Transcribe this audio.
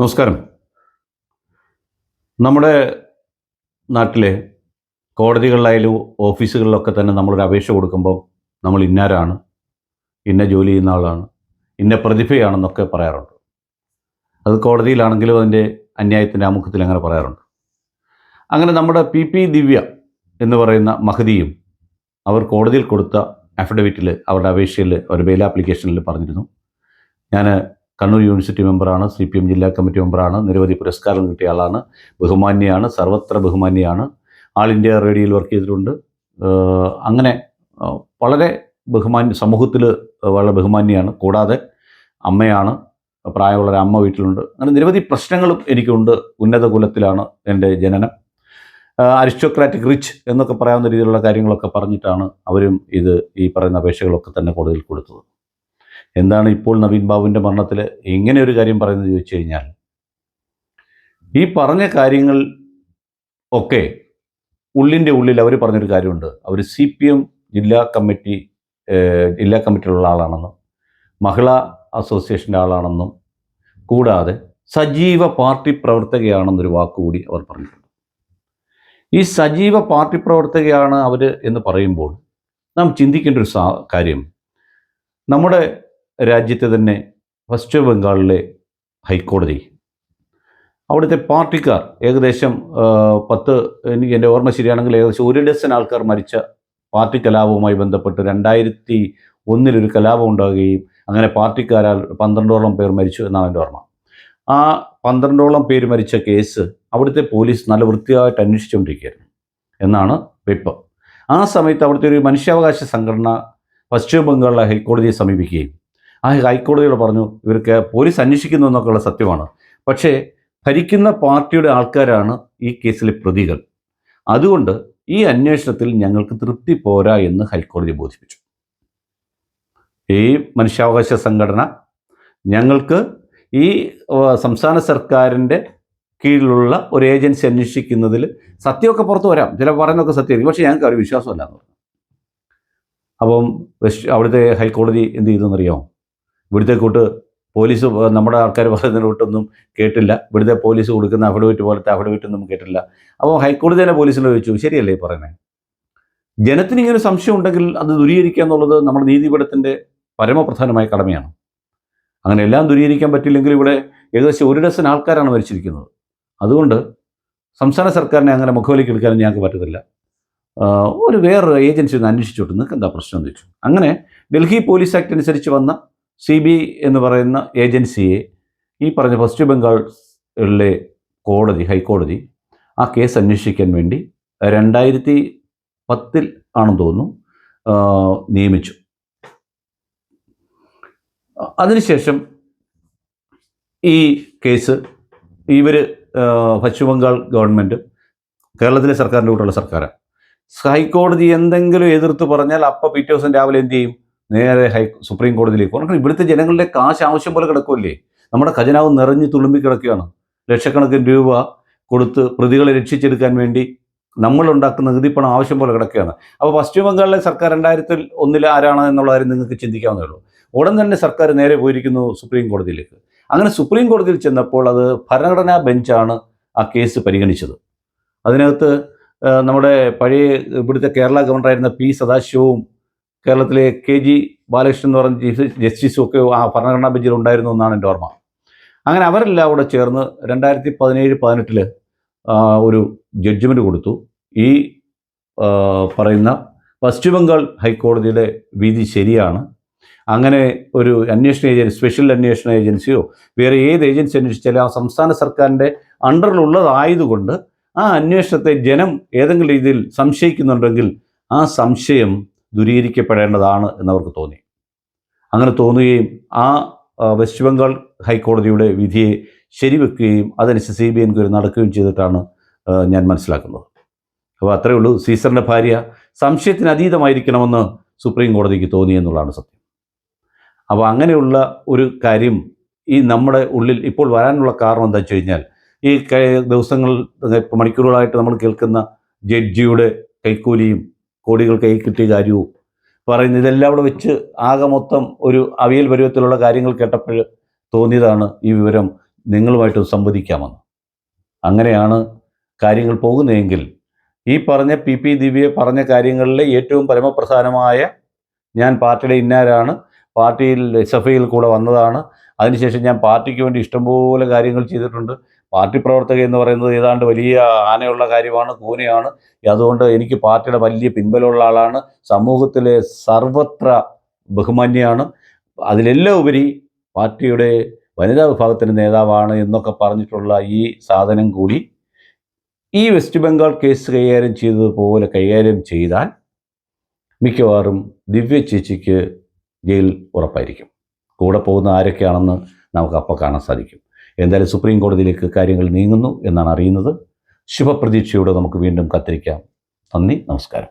നമസ്കാരം. നമ്മുടെ നാട്ടിലെ കോടതികളിലായാലും ഓഫീസുകളിലൊക്കെ തന്നെ നമ്മളൊരു അപേക്ഷ കൊടുക്കുമ്പോൾ നമ്മൾ ഇന്നാരാണ് ഇന്ന ജോലി ചെയ്യുന്ന ആളാണ് ഇന്ന പ്രതിഭയാണെന്നൊക്കെ പറയാറുണ്ട്. അത് കോടതിയിലാണെങ്കിലും അതിന്റെ അന്യായത്തിന്റെ ആമുഖത്തിൽ അങ്ങനെ പറയാറുണ്ട്. അങ്ങനെ നമ്മുടെ പി പി ദിവ്യ എന്ന് പറയുന്ന മഹതിയും അവർ കോടതിയിൽ കൊടുത്ത അഫിഡവിറ്റിൽ അവരുടെ അപേക്ഷയിൽ അവരുടെ ബെയിൽ ആപ്ലിക്കേഷനിൽ പറഞ്ഞിരുന്നു. ഞാൻ കണ്ണൂർ യൂണിവേഴ്സിറ്റി മെമ്പറാണ് സി പി എം ജില്ലാ കമ്മിറ്റി മെമ്പറാണ് നിരവധി പുരസ്കാരം കിട്ടിയ ആളാണ് ബഹുമാന്യയാണ് സർവത്ര ബഹുമാന്യയാണ്. ആൾ ഇന്ത്യ റേഡിയോയിൽ വർക്ക് ചെയ്തിട്ടുണ്ട്. അങ്ങനെ വളരെ ബഹുമാന്യ സമൂഹത്തിൽ വളരെ ബഹുമാന്യയാണ്. കൂടാതെ അമ്മയാണ് പ്രായമുള്ള അമ്മ വീട്ടിലുണ്ട്. അങ്ങനെ നിരവധി പ്രശ്നങ്ങളും എനിക്കുണ്ട്. ഉന്നത കുലത്തിലാണ് എന്റെ ജനനം. അരിസ്റ്റോക്രാറ്റിക് റിച്ച് എന്നൊക്കെ പറയാവുന്ന രീതിയിലുള്ള കാര്യങ്ങളൊക്കെ പറഞ്ഞിട്ടാണ് അവരും ഇത് ഈ പറയുന്ന അപേക്ഷകളൊക്കെ തന്നെ കോടതിയിൽ കൊടുത്തത്. എന്താണ് ഇപ്പോൾ നവീൻ ബാബുവിന്റെ മരണത്തിൽ ഇങ്ങനെ ഒരു കാര്യം പറയുന്നത് ചോദിച്ചു കഴിഞ്ഞാൽ ഈ പറഞ്ഞ കാര്യങ്ങൾ ഒക്കെ ഉള്ളിന്റെ ഉള്ളിൽ അവർ പറഞ്ഞൊരു കാര്യമുണ്ട്. അവർ സി പി എം ജില്ലാ കമ്മിറ്റി ജില്ലാ കമ്മിറ്റിയിലുള്ള ആളാണെന്നും മഹിളാ അസോസിയേഷന്റെ ആളാണെന്നും കൂടാതെ സജീവ പാർട്ടി പ്രവർത്തകയാണെന്നൊരു വാക്കുകൂടി അവർ പറഞ്ഞിട്ടുണ്ട്. ഈ സജീവ പാർട്ടി പ്രവർത്തകയാണ് അവർ എന്ന് പറയുമ്പോൾ നാം ചിന്തിക്കേണ്ട ഒരു കാര്യം നമ്മുടെ രാജ്യത്തെ തന്നെ പശ്ചിമ ബംഗാളിലെ ഹൈക്കോടതി. അവിടുത്തെ പാർട്ടിക്കാർ ഏകദേശം പത്ത് എനിക്ക് എന്റെ ഓർമ്മ ശരിയാണെങ്കിൽ ഏകദേശം ഒരു ഡസൻ ആൾക്കാർ മരിച്ച പാർട്ടി കലാപവുമായി ബന്ധപ്പെട്ട് രണ്ടായിരത്തി ഒന്നിലൊരു കലാപം ഉണ്ടാകുകയും അങ്ങനെ പാർട്ടിക്കാരാൽ പന്ത്രണ്ടോളം പേർ മരിച്ചു എന്നാണ് എന്റെ ഓർമ്മ. ആ പന്ത്രണ്ടോളം പേര് മരിച്ച കേസ് അവിടുത്തെ പോലീസ് നല്ല വൃത്തിയായിട്ട് അന്വേഷിച്ചുകൊണ്ടിരിക്കുകയായിരുന്നു എന്നാണ് വെപ്പ്. ആ സമയത്ത് അവിടുത്തെ ഒരു മനുഷ്യാവകാശ സംഘടന പശ്ചിമ ബംഗാളിലെ ഹൈക്കോടതിയെ സമീപിക്കുകയും ആ ഹൈക്കോടതിയോട് പറഞ്ഞു ഇവർക്ക് പോലീസ് അന്വേഷിക്കുന്നു എന്നൊക്കെയുള്ള സത്യമാണ്. പക്ഷേ ഭരിക്കുന്ന പാർട്ടിയുടെ ആൾക്കാരാണ് ഈ കേസിലെ പ്രതികൾ. അതുകൊണ്ട് ഈ അന്വേഷണത്തിൽ ഞങ്ങൾക്ക് തൃപ്തി പോരാ എന്ന് ഹൈക്കോടതി ബോധിപ്പിച്ചു. ഈ മനുഷ്യാവകാശ സംഘടന ഞങ്ങൾക്ക് ഈ സംസ്ഥാന സർക്കാരിന്റെ കീഴിലുള്ള ഒരു ഏജൻസി അന്വേഷിക്കുന്നതിൽ സത്യമൊക്കെ പുറത്ത് വരാം. ചില പറയുന്നതൊക്കെ സത്യമായിരിക്കും. പക്ഷേ ഞങ്ങൾക്ക് അവർ വിശ്വാസമല്ല എന്ന് പറഞ്ഞു. അപ്പം അവിടുത്തെ ഹൈക്കോടതി എന്ത് ചെയ്തെന്നറിയാമോ ഇവിടുത്തെ കൂട്ട് പോലീസ് നമ്മുടെ ആൾക്കാർ പറയുന്നതിലോട്ടൊന്നും കേട്ടില്ല. ഇവിടുത്തെ പോലീസ് കൊടുക്കുന്ന അഫിഡവിറ്റ് പോലത്തെ അഫിഡവിറ്റ് ഒന്നും കേട്ടില്ല. അപ്പോൾ ഹൈക്കോടതി തന്നെ പോലീസിനോട് ചോദിച്ചു ശരിയല്ലേ പറയുന്നത് ജനത്തിന് ഇങ്ങനെ സംശയം ഉണ്ടെങ്കിൽ അത് ദൂരീകരിക്കുക എന്നുള്ളത് നമ്മുടെ നീതിപീഠത്തിന്റെ പരമപ്രധാനമായ കടമയാണ്. അങ്ങനെ എല്ലാം ദൂരീകരിക്കാൻ പറ്റില്ലെങ്കിൽ ഇവിടെ ഏകദേശം ഒരു ഡസൻ ആൾക്കാരാണ് മരിച്ചിരിക്കുന്നത്. അതുകൊണ്ട് സംസ്ഥാന സർക്കാരിനെ അങ്ങനെ മുഖവിലേക്ക് എടുക്കാനും ഞങ്ങൾക്ക് പറ്റത്തില്ല. ഒരു വേറൊരു ഏജൻസി ഒന്ന് അന്വേഷിച്ചോട്ട് നിങ്ങൾക്ക് എന്താ പ്രശ്നം എന്ന് ചോദിച്ചു. അങ്ങനെ ഡൽഹി പോലീസ് ആക്ട് അനുസരിച്ച് വന്ന സി ബി എന്ന് പറയുന്ന ഏജൻസിയെ ഈ പറഞ്ഞ പശ്ചിമ ബംഗാളിലെ കോടതി ഹൈക്കോടതി ആ കേസ് അന്വേഷിക്കാൻ വേണ്ടി രണ്ടായിരത്തി പത്തിൽ ആണെന്ന് തോന്നുന്നു നിയമിച്ചു. അതിനുശേഷം ഈ കേസ് ഇവർ പശ്ചിമ ബംഗാൾ ഗവൺമെന്റ് കേരളത്തിലെ സർക്കാരിന്റെ കൂട്ടുള്ള സർക്കാരാണ് ഹൈക്കോടതി എന്തെങ്കിലും എതിർത്ത് പറഞ്ഞാൽ അപ്പം പിറ്റേ ദിവസം രാവിലെ എന്ത് ചെയ്യും? നേരെ ഹൈ സുപ്രീം കോടതിയിലേക്ക് കാരണം ഇവിടുത്തെ ജനങ്ങളുടെ കാശ് ആവശ്യം പോലെ കിടക്കുമല്ലേ നമ്മുടെ ഖജനാവ് നിറഞ്ഞു തുളുമ്പി കിടക്കുകയാണ്. ലക്ഷക്കണക്കിന് രൂപ കൊടുത്ത് പ്രതികളെ രക്ഷിച്ചെടുക്കാൻ വേണ്ടി നമ്മളുണ്ടാക്കുന്ന നികുതിപ്പണം ആവശ്യം പോലെ കിടക്കുകയാണ്. അപ്പോൾ പശ്ചിമ ബംഗാളിലെ സർക്കാർ രണ്ടായിരത്തിൽ ഒന്നിൽ ആരാണ് എന്നുള്ള കാര്യം നിങ്ങൾക്ക് ചിന്തിക്കാവുന്നേ ഉള്ളൂ. ഉടൻ തന്നെ സർക്കാർ നേരെ പോയിരിക്കുന്നു സുപ്രീം കോടതിയിലേക്ക്. അങ്ങനെ സുപ്രീം കോടതിയിൽ ചെന്നപ്പോൾ അത് ഭരണഘടനാ ബെഞ്ചാണ് ആ കേസ് പരിഗണിച്ചത്. അതിനകത്ത് നമ്മുടെ പഴയ ഇവിടുത്തെ കേരള ഗവർണറായിരുന്ന പി സദാശിവവും കേരളത്തിലെ കെ ജി ബാലകൃഷ്ണൻ എന്ന് പറഞ്ഞ ചീഫ് ജസ്റ്റിസും ഒക്കെ ആ ഭരണഘടനാ ബെഞ്ചിൽ ഉണ്ടായിരുന്നു എന്നാണ് എന്റെ ഓർമ്മ. അങ്ങനെ അവരെല്ലാം കൂടെ ചേർന്ന് രണ്ടായിരത്തി പതിനേഴ് പതിനെട്ടിൽ ഒരു ജഡ്ജ്മെന്റ് കൊടുത്തു. ഈ പറയുന്ന പശ്ചിമ ബംഗാൾ ഹൈക്കോടതിയുടെ വിധി ശരിയാണ്. അങ്ങനെ ഒരു അന്വേഷണ ഏജൻസി സ്പെഷ്യൽ അന്വേഷണ ഏജൻസിയോ വേറെ ഏത് ഏജൻസി അന്വേഷിച്ചാലും ആ സംസ്ഥാന സർക്കാരിന്റെ അണ്ടറിലുള്ളതായതുകൊണ്ട് ആ അന്വേഷണത്തെ ജനം ഏതെങ്കിലും രീതിയിൽ സംശയിക്കുന്നുണ്ടെങ്കിൽ ആ സംശയം ദൂരീകരിക്കപ്പെടേണ്ടതാണ് എന്നവർക്ക് തോന്നി. അങ്ങനെ തോന്നുകയും ആ വെസ്റ്റ് ബംഗാൾ ഹൈക്കോടതിയുടെ വിധിയെ ശരിവെക്കുകയും അതനുസരിച്ച് സി ബി എൻക്വയറി നടക്കുകയും ചെയ്തിട്ടാണ് ഞാൻ മനസ്സിലാക്കുന്നത്. അപ്പോൾ അത്രയേ ഉള്ളൂ. സീസറിന്റെ ഭാര്യ സംശയത്തിന് അതീതമായിരിക്കണമെന്ന് സുപ്രീം കോടതിക്ക് തോന്നി എന്നുള്ളതാണ് സത്യം. അപ്പോൾ അങ്ങനെയുള്ള ഒരു കാര്യം ഈ നമ്മുടെ ഉള്ളിൽ ഇപ്പോൾ വരാനുള്ള കാരണം എന്താ വെച്ച് കഴിഞ്ഞാൽ ഈ ദിവസങ്ങൾ മണിക്കൂറുകളായിട്ട് നമ്മൾ കേൾക്കുന്ന ജഡ്ജിയുടെ കൈക്കൂലിയും കോടികൾ കൈ കിട്ടിയ കാര്യവും. പറയുന്ന ഇതെല്ലാം കൂടെ വെച്ച് ആകെ മൊത്തം ഒരു അവിയൽ പരുവത്തിലുള്ള കാര്യങ്ങൾ കേട്ടപ്പോൾ തോന്നിയതാണ് ഈ വിവരം നിങ്ങളുമായിട്ട് സംവദിക്കാമെന്ന്. അങ്ങനെയാണ് കാര്യങ്ങൾ പോകുന്നതെങ്കിൽ ഈ പറഞ്ഞ പി പി ദിവ്യ പറഞ്ഞ കാര്യങ്ങളിലെ ഏറ്റവും പരമപ്രധാനമായ ഞാൻ പാർട്ടിയുടെ ഇന്നാരാണ് പാർട്ടിയിൽ ഐയിൽ കൂടെ വന്നതാണ്. അതിനുശേഷം ഞാൻ പാർട്ടിക്ക് വേണ്ടി ഇഷ്ടംപോലെ കാര്യങ്ങൾ ചെയ്തിട്ടുണ്ട്. പാർട്ടി പ്രവർത്തക എന്ന് പറയുന്നത് ഏതാണ്ട് വലിയ ആനയുള്ള കാര്യമാണ് കൂനയാണ്. അതുകൊണ്ട് എനിക്ക് പാർട്ടിയുടെ വലിയ പിൻബലമുള്ള ആളാണ്. സമൂഹത്തിലെ സർവത്ര ബഹുമാന്യാണ് അതിലെല്ലാം ഉപരി പാർട്ടിയുടെ വനിതാ വിഭാഗത്തിന്റെ നേതാവാണ് എന്നൊക്കെ പറഞ്ഞിട്ടുള്ള ഈ സാധനം കൂടി ഈ വെസ്റ്റ് ബംഗാൾ കേസ് കൈകാര്യം ചെയ്തതുപോലെ കൈകാര്യം ചെയ്താൽ മിക്കവാറും ദിവ്യ ചേച്ചിക്ക് ജയിൽ ഉറപ്പായിരിക്കും. കൂടെ പോകുന്ന ആരൊക്കെയാണെന്ന് നമുക്ക് അപ്പോൾ കാണാൻ സാധിക്കും. എന്തായാലും സുപ്രീം കോടതിയിലേക്ക് കാര്യങ്ങൾ നീങ്ങുന്നു എന്നാണ് അറിയുന്നത്. ശുഭപ്രതീക്ഷയോടെ നമുക്ക് വീണ്ടും കത്തിരിക്കാം. നന്ദി നമസ്കാരം.